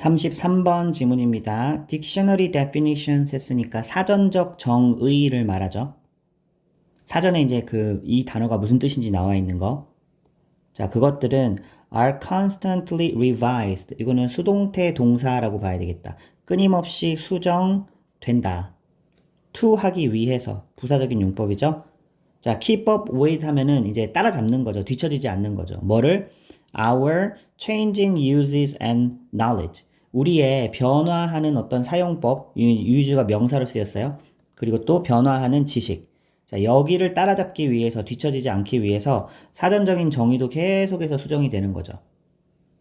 33번 지문입니다. Dictionary definitions 했으니까 사전적 정의를 말하죠. 사전에 이제 그 이 단어가 무슨 뜻인지 나와 있는 거. 자, 그것들은 are constantly revised. 이거는 수동태 동사라고 봐야 되겠다. 끊임없이 수정된다. to 하기 위해서 부사적인 용법이죠. 자, keep up with 하면은 이제 따라잡는 거죠. 뒤처지지 않는 거죠. 뭐를? our changing uses and knowledge. 우리의 변화하는 어떤 사용법, 유주가 명사로 쓰였어요. 그리고 또 변화하는 지식. 자, 여기를 따라잡기 위해서, 뒤처지지 않기 위해서 사전적인 정의도 계속해서 수정이 되는 거죠.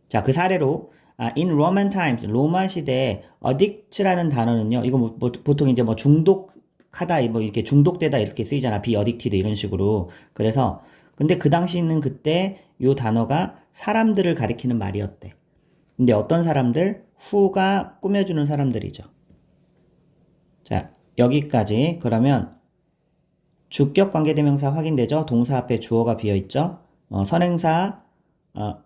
자, 그 사례로, 아, in Roman times, 로마 시대에 addict라는 단어는요, 이거 뭐, 뭐, 보통 이제 뭐 중독하다, 뭐 이렇게 중독되다 이렇게 쓰이잖아. be addicted 이런 식으로. 그래서, 근데 그 당시는 그때 요 단어가 사람들을 가리키는 말이었대. 근데 어떤 사람들? 후가 꾸며주는 사람들이죠. 자, 여기까지. 그러면 주격 관계대명사 확인되죠? 동사 앞에 주어가 비어있죠? 어, 선행사, 어,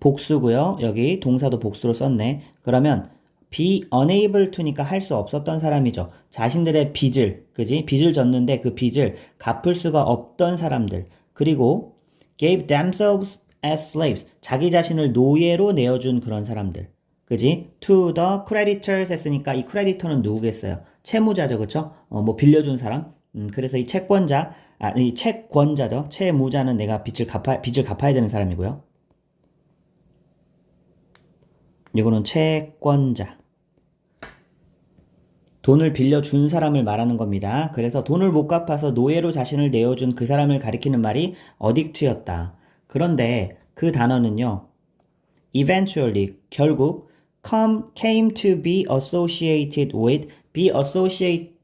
복수고요 여기 동사도 복수로 썼네. 그러면 be unable to니까 할 수 없었던 사람이죠. 자신들의 빚을, 그지? 빚을 졌는데 그 빚을 갚을 수가 없던 사람들. 그리고 gave themselves as slaves. 자기 자신을 노예로 내어준 그런 사람들. 그지? to the creditors 했으니까 이 크레디터는 누구겠어요? 채무자죠, 그쵸? 어, 뭐 빌려준 사람? 음, 그래서 이 채권자, 아, 이 채권자죠. 채무자는 내가 빚을 갚아, 빚을 갚아야 되는 사람이고요. 이거는 채권자. 돈을 빌려준 사람을 말하는 겁니다. 그래서 돈을 못 갚아서 노예로 자신을 내어준 그 사람을 가리키는 말이 어딕트였다. 그런데 그 단어는요, eventually, 결국, come, came to be associated with, be associated,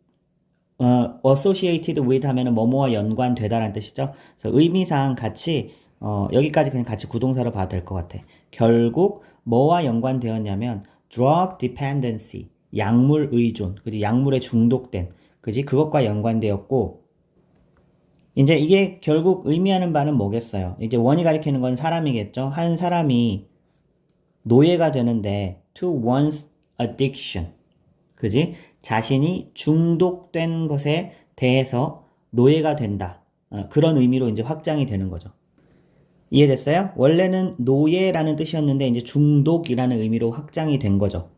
어, associated with 하면은 뭐뭐와 연관되다라는 뜻이죠. 그래서 의미상 같이, 어, 여기까지 그냥 같이 구동사로 봐도 될 것 같아. 결국, 뭐와 연관되었냐면, drug dependency, 약물 의존, 그지? 약물에 중독된, 그지? 그것과 연관되었고, 이제 이게 결국 의미하는 바는 뭐겠어요? 이제 원이 가리키는 건 사람이겠죠? 한 사람이 노예가 되는데 to one's addiction. 그지? 자신이 중독된 것에 대해서 노예가 된다. 어, 그런 의미로 이제 확장이 되는 거죠. 이해됐어요? 원래는 노예라는 뜻이었는데 이제 중독이라는 의미로 확장이 된 거죠.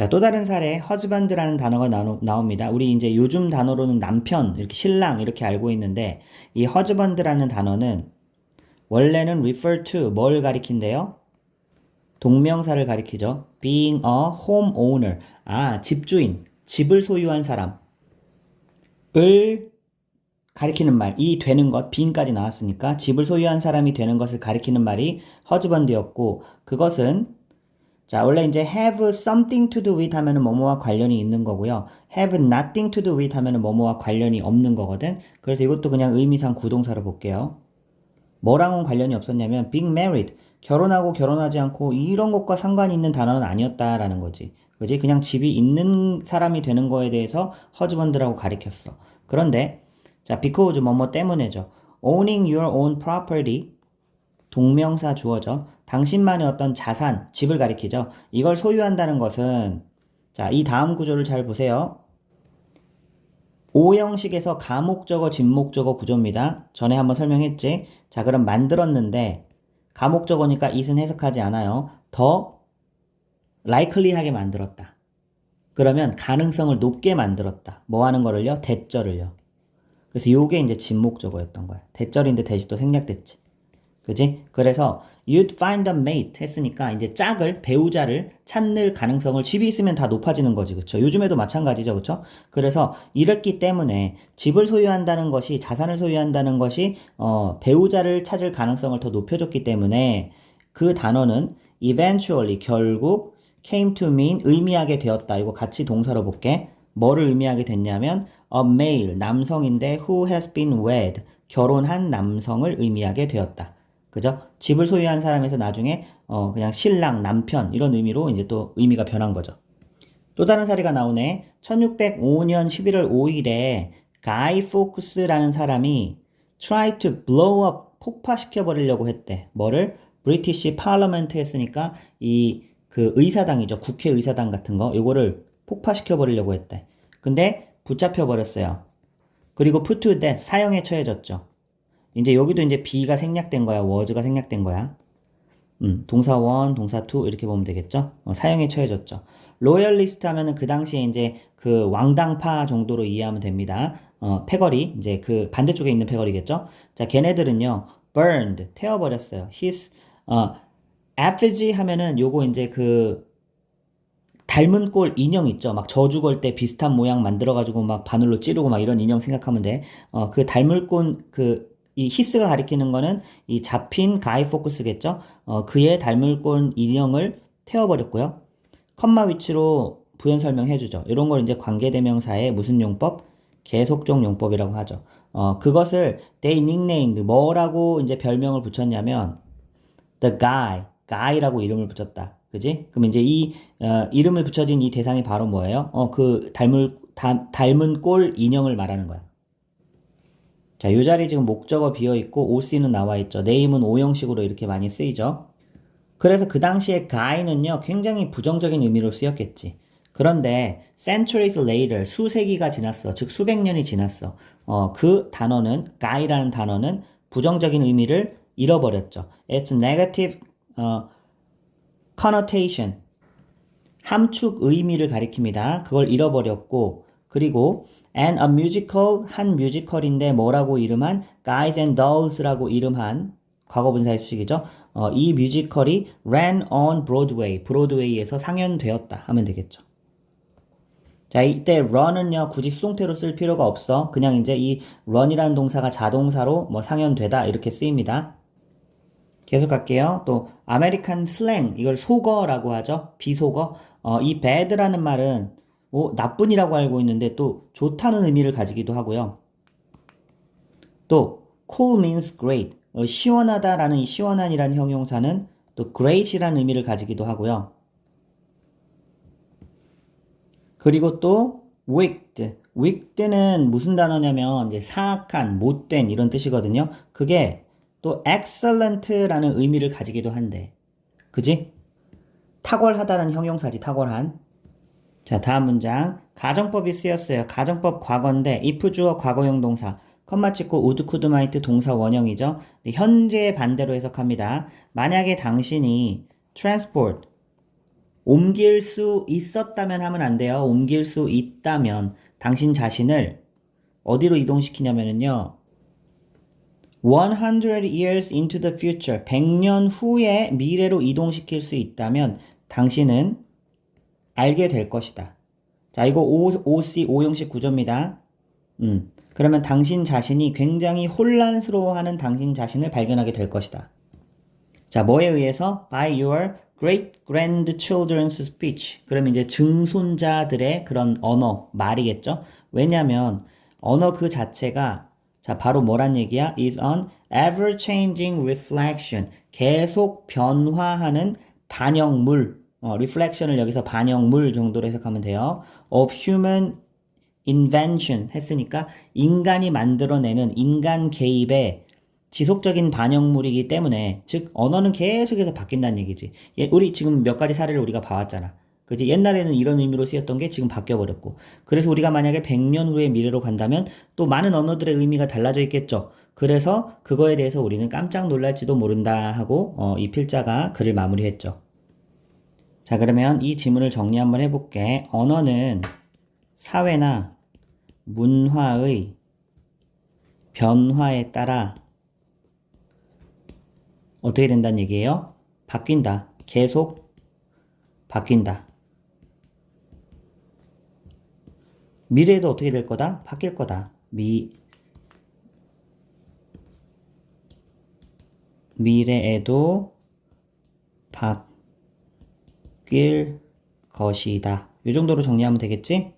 자, 또 다른 사례, husband라는 단어가 나오, 옵니다 우리 이제 요즘 단어로는 남편, 이렇게 신랑 이렇게 알고 있는데 이 husband라는 단어는 원래는 refer to 뭘 가리킨대요? 동명사를 가리키죠. being a homeowner. 아, 집주인, 집을 소유한 사람을 가리키는 말, 이 되는 것, being까지 나왔으니까 집을 소유한 사람이 되는 것을 가리키는 말이 husband였고 그것은 자, 원래 이제 have something to do with 하면은 뭐뭐와 관련이 있는 거고요. have nothing to do with 하면은 뭐뭐와 관련이 없는 거거든. 그래서 이것도 그냥 의미상 구동사로 볼게요. 뭐랑은 관련이 없었냐면 being married, 결혼하고 결혼하지 않고 이런 것과 상관이 있는 단어는 아니었다라는 거지. 그지? 그냥 집이 있는 사람이 되는 거에 대해서 husband라고 가리켰어. 그런데 자, because 뭐뭐 때문에죠. owning your own property 동명사 주어져. 당신만의 어떤 자산, 집을 가리키죠. 이걸 소유한다는 것은 자, 이 다음 구조를 잘 보세요. 오형식에서 가목적어, 진목적어 구조입니다. 전에 한번 설명했지. 자, 그럼 만들었는데 가목적어니까 it은 해석하지 않아요. 더 likely하게 만들었다. 그러면 가능성을 높게 만들었다. 뭐 하는 거를요? 대절을요. 그래서 요게 이제 진목적어였던 거야. 대절인데 대시 또 생략됐지. 그지? 그래서 you'd find a mate 했으니까 이제 짝을 배우자를 찾는 가능성을 집이 있으면 다 높아지는 거지 그쵸? 요즘에도 마찬가지죠 그쵸? 그래서 이랬기 때문에 집을 소유한다는 것이 자산을 소유한다는 것이 어, 배우자를 찾을 가능성을 더 높여줬기 때문에 그 단어는 eventually 결국 came to mean 의미하게 되었다. 이거 같이 동사로 볼게. 뭐를 의미하게 됐냐면 a male 남성인데 who has been wed 결혼한 남성을 의미하게 되었다 그죠? 집을 소유한 사람에서 나중에 어 그냥 신랑, 남편 이런 의미로 이제 또 의미가 변한 거죠. 또 다른 사례가 나오네. 1605년 11월 5일에 가이 포크스라는 사람이 try to blow up 폭파시켜 버리려고 했대. 뭐를? 브리티시 파르먼트 했으니까 이 그 의사당이죠. 국회 의사당 같은 거. 요거를 폭파시켜 버리려고 했대. 근데 붙잡혀 버렸어요. 그리고 put to death 사형에 처해졌죠. 이제 여기도 이제 be가 생략된 거야. was가 생략된 거야. 음, 동사 원, 동사 투 이렇게 보면 되겠죠. 어, 사형에 처해졌죠. 로열리스트 하면은 그 당시에 이제 그 왕당파 정도로 이해하면 됩니다. 어, 패거리 이제 그 반대쪽에 있는 패거리겠죠. 자, 걔네들은요 burned 태워버렸어요. his 어, effigy 하면은 요거 이제 그 닮은 꼴 인형 있죠. 막 저주 걸 때 비슷한 모양 만들어가지고 막 바늘로 찌르고 막 이런 인형 생각하면 돼. 어, 그 닮은 꼴 그 이 히스가 가리키는 거는 이 잡힌 가이 포커스겠죠. 어, 그의 닮을 꼴 인형을 태워버렸고요. 컴마 위치로 부연 설명해주죠. 이런 걸 이제 관계대명사의 무슨 용법? 계속적 용법이라고 하죠. 어, 그것을 they nicknamed 뭐라고 이제 별명을 붙였냐면 the guy, guy라고 이름을 붙였다. 그지? 그럼 이제 이 어, 이름을 붙여진 이 대상이 바로 뭐예요? 어, 그 닮을 다, 닮은 꼴 인형을 말하는 거야. 자, 이 자리 지금 목적어 비어 있고 OC는 나와 있죠. 네임은 오형식으로 이렇게 많이 쓰이죠. 그래서 그 당시에 guy는요, 굉장히 부정적인 의미로 쓰였겠지. 그런데 centuries later, 수세기가 지났어. 즉 수백 년이 지났어. 어, 그 단어는 guy라는 단어는 부정적인 의미를 잃어버렸죠. It's negative 어, connotation. 함축 의미를 가리킵니다. 그걸 잃어버렸고 그리고 and a musical 한 뮤지컬인데 뭐라고 이름한 Guys and Dolls라고 이름한 과거분사의 수식이죠. 어, 이 뮤지컬이 ran on Broadway, 브로드웨이에서 상연되었다 하면 되겠죠. 자, 이때 run은요, 굳이 수동태로 쓸 필요가 없어. 그냥 이제 이 run이라는 동사가 자동사로 뭐 상연되다 이렇게 쓰입니다. 계속 갈게요. 또 아메리칸 슬랭 이걸 속어라고 하죠. 비속어. 어, 이 bad라는 말은 뭐 나쁜이라고 알고 있는데 또 좋다는 의미를 가지기도 하고요. 또 cool means great. 어, 시원하다라는 이 시원한이라는 형용사는 또 great이라는 의미를 가지기도 하고요. 그리고 또 wicked. wicked는 무슨 단어냐면 이제 사악한, 못된 이런 뜻이거든요. 그게 또 excellent라는 의미를 가지기도 한데. 그지? 탁월하다는 형용사지, 탁월한. 자, 다음 문장. 가정법이 쓰였어요. 가정법 과거인데 if 주어 과거형 동사. 컴마 찍고 우드 쿠드 마이트 동사 원형이죠. 현재의 반대로 해석합니다. 만약에 당신이 transport 옮길 수 있었다면 하면 안 돼요. 옮길 수 있다면 당신 자신을 어디로 이동시키냐면요. 100 years into the future, 100년 후에 미래로 이동시킬 수 있다면 당신은 알게 될 것이다. 자, 이거 O, OC, 오형식 구조입니다. 음, 그러면 당신 자신이 굉장히 혼란스러워하는 당신 자신을 발견하게 될 것이다. 자, 뭐에 의해서? By your great grandchildren's speech. 그러면 이제 증손자들의 그런 언어, 말이겠죠? 왜냐면 언어 그 자체가 자, 바로 뭐란 얘기야? is an ever changing reflection. 계속 변화하는 반영물. 어, reflection을 여기서 반영물 정도로 해석하면 돼요. of human invention 했으니까 인간이 만들어내는 인간 개입의 지속적인 반영물이기 때문에 즉 언어는 계속해서 바뀐다는 얘기지. 예, 우리 지금 몇 가지 사례를 우리가 봐왔잖아. 그지? 옛날에는 이런 의미로 쓰였던 게 지금 바뀌어 버렸고. 그래서 우리가 만약에 100년 후의 미래로 간다면 또 많은 언어들의 의미가 달라져 있겠죠. 그래서 그거에 대해서 우리는 깜짝 놀랄지도 모른다 하고 어, 이 필자가 글을 마무리했죠. 자, 그러면 이 지문을 정리 한번 해볼게. 언어는 사회나 문화의 변화에 따라 어떻게 된다는 얘기예요? 바뀐다. 계속 바뀐다. 미래에도 어떻게 될 거다? 바뀔 거다. 미, 미래에도 바뀔 것이다. 이 정도로 정리하면 되겠지?